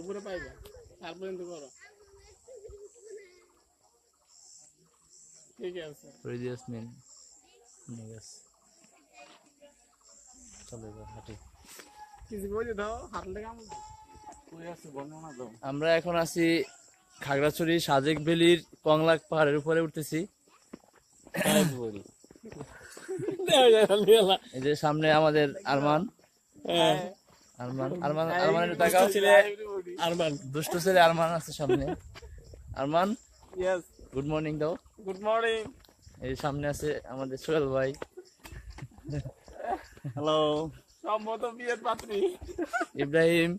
উপরে পাইবা? পর্যন্ত করো। ঠিক আছে। প্রিভিয়াস মিন নিয়ে গেছে চলো হাঁটি। কিছু বলে দাও হাঁটলে কেমন? আমরা এখন আছি খাগড়াছড়ি সাজেক ভ্যালির কংলাক পাহাড়ের উপরে উঠতেছি। এই যে সামনে আমাদের আরমান। আরমান আরমান আরমানের টাকাও ছেলে। আরমান দুষ্ট ছেলে আরমান আছে সামনে। আরমান ইয়েস গুড মর্নিং দাও গুড মর্নিং এই সামনে আছে আমাদের সোহেল ভাই। হ্যালো সম্ভবত বিয়ের পাত্রী। ইব্রাহিম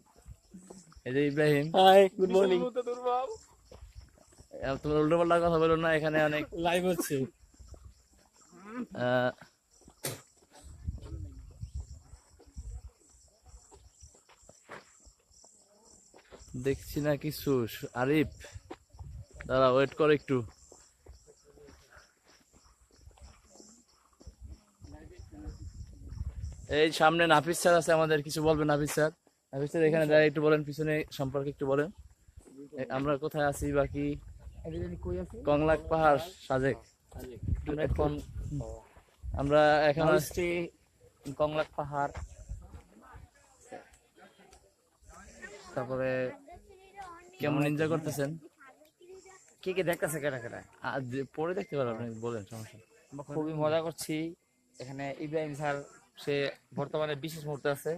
এই যে Ibrahim. Hi good morning ah, উল্টো পাল্টা কথা বলো না এখানে অনেক লাইভ হচ্ছে। দেখছি না কিছু। আরিফ দাঁড়া ওয়েট কর একটু। এই সামনে নাফিস স্যার আছে আমাদের কিছু বলবেন নাফিস স্যার? নাফিস স্যার এখানে দাঁড়িয়ে একটু বলেন পিছনে সম্পর্কে একটু বলেন। আমরা কোথায় আছি বাকি কংলাক পাহাড় সাজেক। আমরা এখন আসছি কংলাক পাহাড়। তারপরে কেমন এনজয় করতেছেন? কে কে দেখতেছে কেনা আ, পরে দেখতে পারো আপনি বলেন সমস্যা খুবই মজা করছি। এখানে ইব্রাহিম স্যার সে বর্তমানে বিশেষ মুহূর্তে আছে।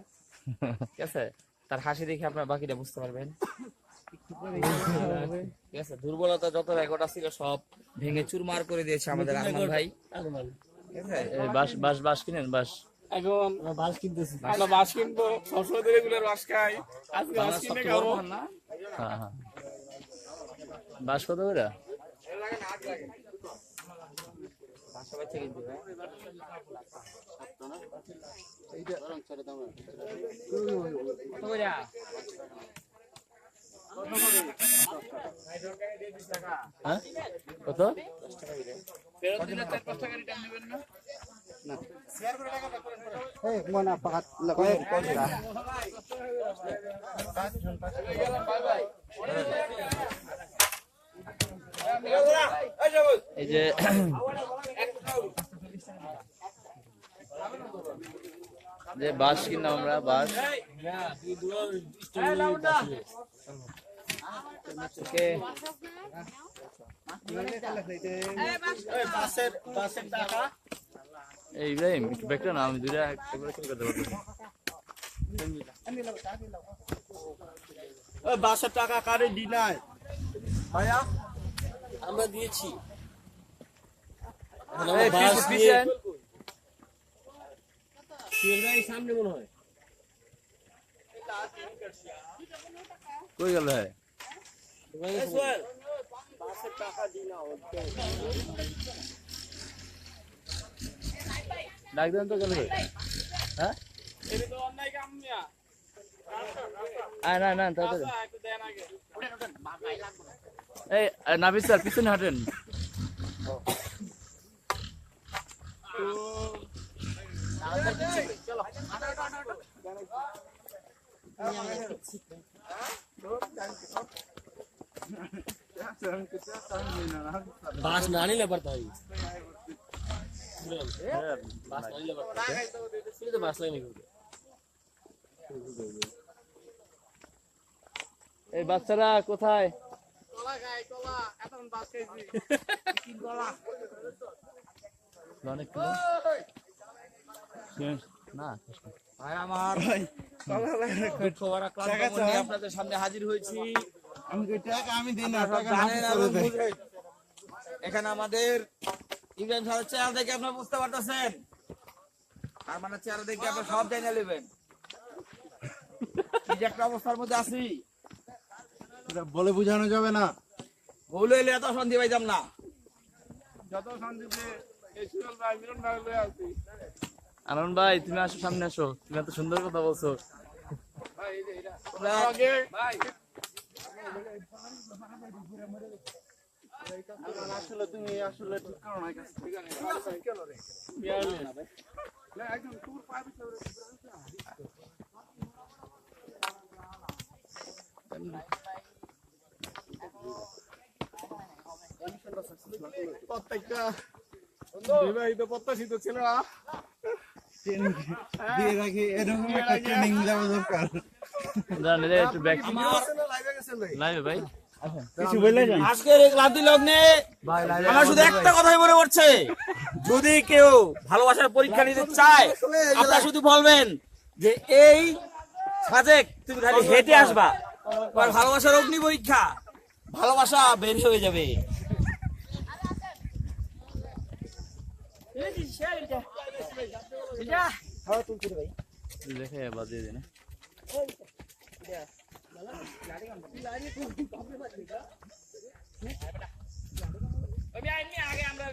ঠিক আছে? তার হাসি দেখে আপনার বাকিটা বুঝতে পারবেন। ঠিক আছে? দুর্বলতা যত রেকর্ড ছিল সব ভেঙে চুরমার করে দিয়েছে আমাদের ভাই। ঠিক আছে? বাস বাস বাস কিনেন বাস এখন বাস কিনতেছি। আমরা বাস কিনবো। সবসময় রেগুলার বাস খাই। আজকে বাস কিনে খাব। না? হ্যাঁ হ্যাঁ। বাস কত করে? সবাই থেকে দিবে কত করে? হ্যাঁ কত এই যে যে বাস কিনলাম আমরা বাস। ওকে। এই ইব্রাহিম একটু ব্যাগটা না আমি দুইটা একবারে কিনে করতে পারব। বাসের টাকা কারে দি নাই ভাইয়া? আমরা দিয়েছি। এই, পিছ- পিছেন। সামনে মনে হয়। কই গেল হ্যাঁ বাসের টাকা দি না ডাক দেন তো কেন হ্যাঁ? না এই নাবিস স্যার পিছনে হাঁটেন। বাস না নিলে পড়তা এই বাচ্চারা কোথায় আপনাদের সামনে হাজির হয়েছি বুঝেন। এখানে আমাদের চেহারা দেখে আপনারা বুঝতে পারতেছেন। তার মানে চেহারা দেখে আপনারা সব জানিয়ে নেবেন। কি যে একটা অবস্থার মধ্যে আছি। এটা বলে বোঝানো যাবে না। ভুল হইলে এত শান্তি পাইতাম না। যত এই ভাই তুমি আসো সামনে আসো। তুমি এত সুন্দর কথা বলছো। আগে ভাই। আসলে তুমি আসলে ঠিক করো না কাজ প্রত্যেকটা বিবাহিত প্রত্যাশিত ছেলেরা দিয়ে রাখি এরকম একটা ট্রেনিং দেওয়া দরকার একটু ব্যাক লাইভে ভাই? কিছু বললে যান। আজকের এই ক্লান্তি লগ্নে আমার শুধু একটা কথাই মনে পড়ছে। যদি কেউ ভালোবাসার পরীক্ষা নিতে চায় আপনারা শুধু বলবেন যে এই সাজেক তুমি খালি হেঁটে আসবা। তোমার ভালোবাসার অগ্নি পরীক্ষা ভালোবাসা বের হয়ে যাবে। দেখে বাজিয়ে দিন আগে আমরা